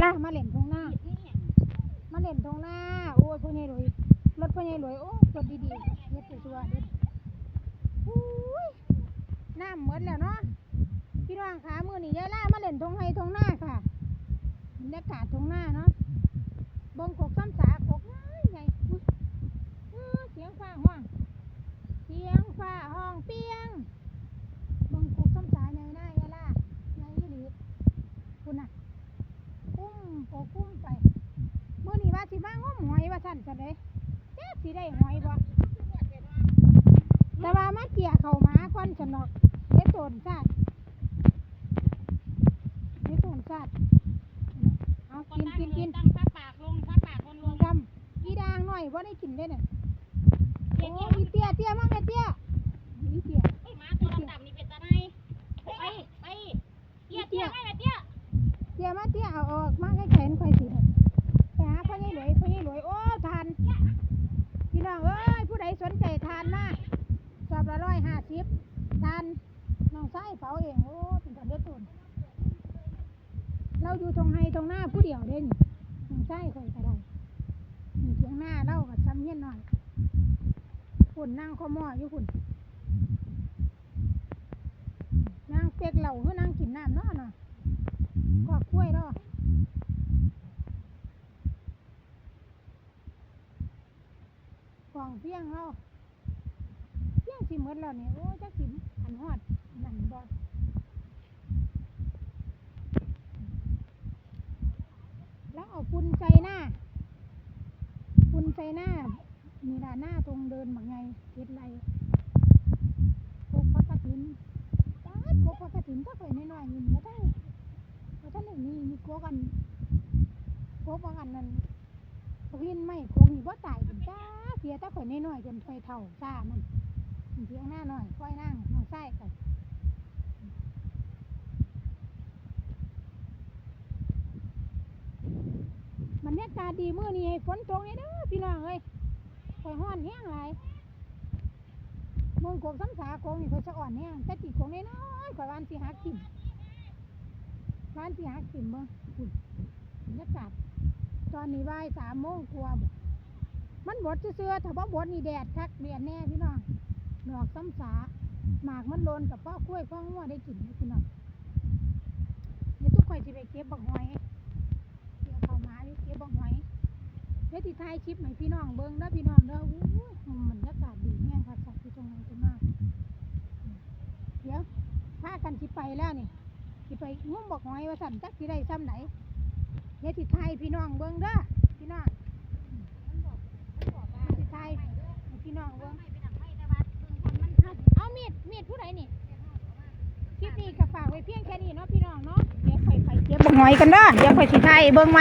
ล่ามาเล่นทงหน้ามาเล่นทงหน้าโอ้ยพ่อใหญ่หลวยรถพ่อใหญ่หลวยโอ้รถดีๆเฮ็ดสวยๆเด็ดอุ้ยน้ำหมดแล้วเนาะพี่น้องขามือนี่ยายล่ามาเล่นทงไฮทงหน้าค่ะบรรยากาศทงหน้าเนาะเบิ่งกกซ้ำสากกง่ายใหญ่อุ๊ยอื้อเสียงฟ้าห้องเสียงฟ้าห้องเปียงเบิ่งกกซ้ำสาใหญ่หน้ายายล่าใหญ่อีหลีคุณน่ะกุ้ม โกกุ้มไปมื่อนี้ว่าสิมางมหอยว่าสั่นจังเลยแจ๊สิได้หอยบ่แต่ว่ามาเกี่ยเข้ามาก่อนฉันเนาะเด็ดโตนซาดเด็ดโตนซาดเอากินกินกินตั้งผ้าปากลงผ้าปากลงลงดำอีด่างหน่อยว่าได้กินได้เนี่ยโอ้อีเตี้ยเตี้ยมากแม่เตี้ยอีเตี้ยเอ้ยหมาตัวดำๆนี่เป็นตาไหนไปไปเตี้ยเตี้ยไม่เตี้ยเตี้ยมาเตี้ยเอาออกมาใบทานน้องไส้เผาเองโอ้เป็นคนเด็ดตุนเราอยู่ตรงไฮตรงหน้าผู้เดียวเด่นน้องไส้คอยก็ได้นี่เทียงหน้าเล่ากับซ้ำเย็นหน่อยฝุ่นนั่งข้อมออยู่ฝุ่นนั่งเป็กเหล่าเพื่อนั่งกินน้ำเนาะเนาะกอกกล้วยเนาะกองเพียงเนาะ ยงสิหมดแล้วเนี่ยโอ้จักสิอันฮอดนั่นบ่แล้วเอาฝุ่นใส่หน้าฝุ่นใส่หน้านี่ล่ะหน้าตรงเดินบักไงเฮ็ดไรพวกพักกระถินตาดพกพักกระถินถ้าข่อยน้อยๆนี่มันได้เพราะท่านนี่มีมีโกกันโกกว่ากันนั่นพินไม่โกงนี่บ่ตายจ้าเสียถ้าข่อยน้อยๆจนถอยเท่าซ่ามัน เพียงหน้าหน่อยค่อยนั่งน้องไส้กันบรรยากาศดีมื้อนี้ฝนตกเลยเด้อพี่น้องเอ้ยข่อยฮ้อนแห้งหลายเมืองกบซ้ำสาโกงนี่ข่อยสะอ่อนแห้งแต่ตีโกงน้อยข่อยวาอันสิหากินวาอันสิหากินเบิ่งอุ่นบรรยากาศตอนนี้บ่ายสามโมงกว่ามันบดเสื้อถ้าบ่บดนี่แดดคักแดดแน่พี่น้อง ดอกซ้ำสาหมากมันโลนกับพ่อกล้วยพ่องัวได้กินพี่น้องเดี๋ยวทุกคนสิไปเก็บบักหอยเดี๋ยวเข้ามาอยู่เก็บบักหอยเดี๋ยวที่ท้ายคลิปให้พี่น้องเบิ่งเด้อพี่น้องเด้ออู้หูบรรยากาศดีแห้งคักสักที่ตรงนั้นตรงนั้นเดี๋ยวพากันสิไปแล้วนี่สิไปงุ้มบักหอยว่าสั่นจักสิได้ซ้ำไหนเดี๋ยวสิไทยพี่น้องเบิ้งเด้อพี่น้องสิไทยให้พี่น้องเบิ้งเอา ไรนี่ คลิปนี้ก็ฝากไว้เพียงแค่นี้เนาะพี่น้องเนาะ เดี๋ยวไปไปเก็บบักหอยกันเด้อเดี๋ยวไปสิไทยเบิ้งไหม